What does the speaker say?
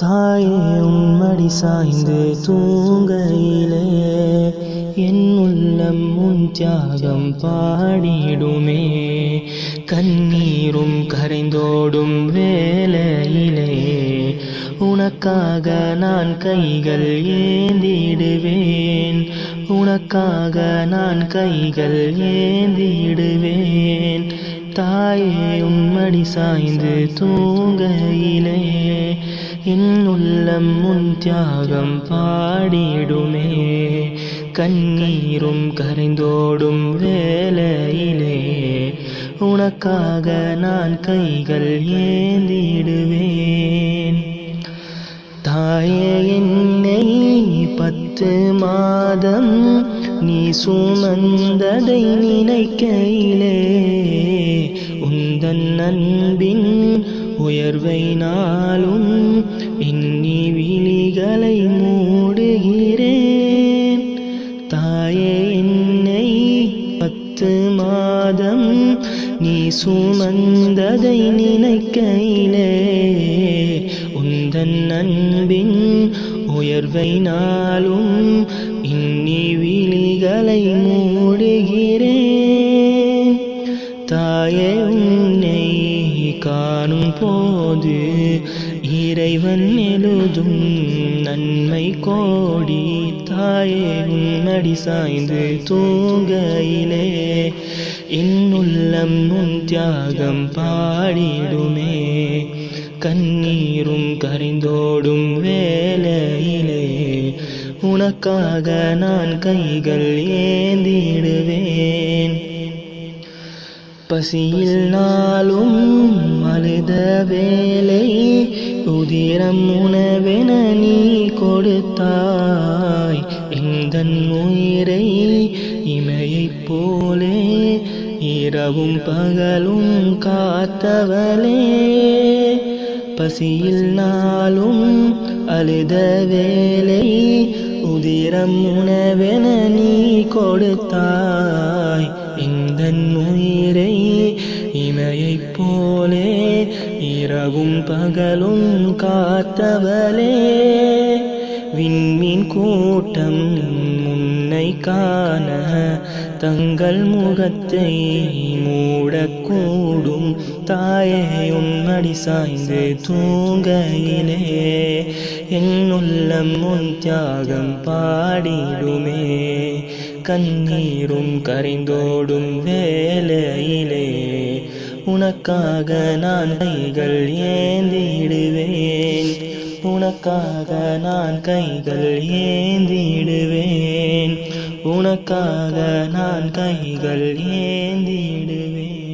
தாயே உம்மடி சாய்ந்து தூங்கையிலே என் உள்ளம் உன் தியாகம் பாடிடுமே. கண்ணீரும் கரைந்தோடும் வேலையிலே உனக்காக நான் கைகள் ஏந்திடுவேன். உனக்காக நான் கைகள் ஏந்திடுவேன் தாயே உன்மடி சாய்ந்து தூங்கையிலே. என் உள்ளம் முன் தியாகம் பாடிடுமே. கண்ணீரும் கரைந்தோடும் வேலையிலே. உனக்காக நான் கைகள் ஏந்திடுவேன். தாயே பத்து மாதம் நீ சுமந்ததை நினைக்கையிலே உந்தன் அன்பின் உயர்வை நாளும் இன்னி விழிகளை மூடுகிறேன். தாயே என்னை பத்து மாதம் நீ சுமந்ததை நினைக்கையிலே உந்தன் அன்பின் உயர்வை நாளும் இன்னி விழிகளை மூடுகிறேன். தாயே உன்னை காணும் போது இறைவன் எழுதும் நன்மை கோடி. தாயே உன்னடி சாய்ந்து தூங்கையிலே என்னுள்ளம் உன் தியாகம் பாடிடுமே. கண்ணீரும் கரிந்தோடும் வே உனக்காக நான் கைகள் ஏந்திடுவேன். பசியில் நாளும் அழுத வேலை உதிரம் உணவென நீ கொடுத்தாய். இந்த உயிரை இமையைப் போலே இரவும் பகலும் காத்தவளே. பசியில் நாளும் அழுத வேலை உதிரம் உணவென நீ கொடுத்தாய். இந்த உயிரை இமையைப் போலே இரவும் பகலும் காத்தவளே. விண்மீன் கூட்டம் முன்னை காண தங்கள் முகத்தை மூடக்கூடும். தாயே உன்மடி சாய்ந்து தூங்கையிலே. என் உள்ளம் உன் தியாகம் பாடிடுமே. கண்ணீரும் கரைந்தோடும் வேளையிலே உனக்காக நான் கைகள் ஏந்திடுவேன். உனக்காக நான் கைகள் ஏந்திடுவேன். உனக்காக நான் கைகள் ஏந்திடுவேன்.